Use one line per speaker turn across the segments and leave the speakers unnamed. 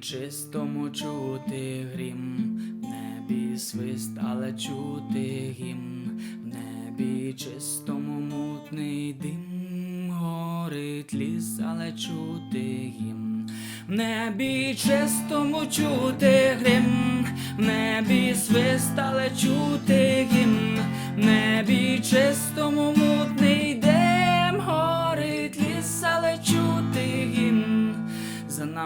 чистому чути грім, в небі свист, але чути гімн, в небі чистому мутний дим, горить ліс, але чути гімн. В небі чистому чути грім, в небі свист, але чути гімн, в небі чистому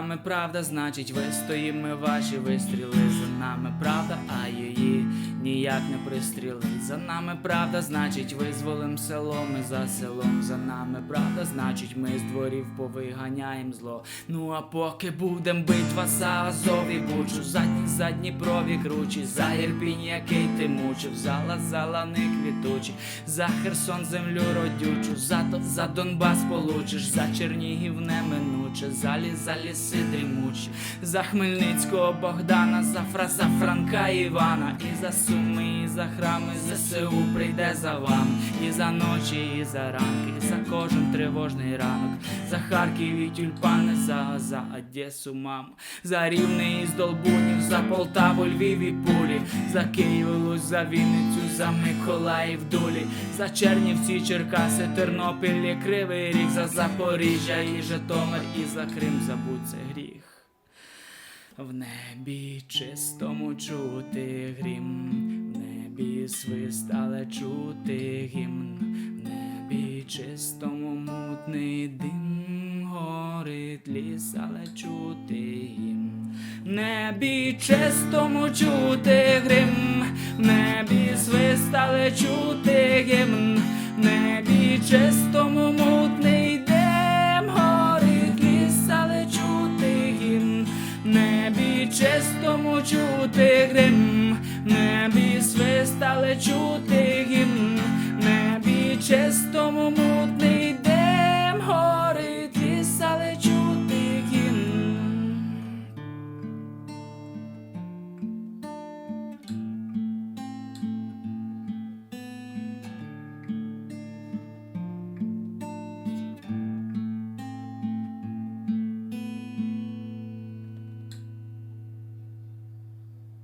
нами правда, значить, вистоїмо ваші вистріли. За нами правда, ніяк не пристрілить. За нами правда, значить, визволим село, ми за селом. За нами правда, значить, ми з дворів повиганяєм зло. Ну а поки будем битва за Азов і бучу, задні задні брові кручі, за Ірпінь, який ти мучив, за лазалани квітучі, за Херсон землю родючу, за, за Донбас получиш, за Чернігів неминуче, за ліс, за ліси дрімучі, за Хмельницького Богдана, за Фраза Франка Івана, і за суми, і за храми, ЗСУ прийде за вами, і за ночі, і за ранки, і за кожен тривожний ранок, за Харків і тюльпани, за, за Одесу, маму, за Рівне і Здолбунів, за Полтаву, Львів і Пулі, за Київ, Луць, за Вінницю, за Миколаїв, Дулі, за Чернівці, Черкаси, Тернопіль, і Кривий Ріг, за Запоріжжя і Житомир, і за Крим забудь це гріх. В небі чистому чути грім, небі свист, але чути гімн, в небі чистому мутний дим, горить ліс, але чути гімн. В небі чистому чути грим, в небі свист, але чути гімн, в небі чистому чути грим, небі свистали чути гімн,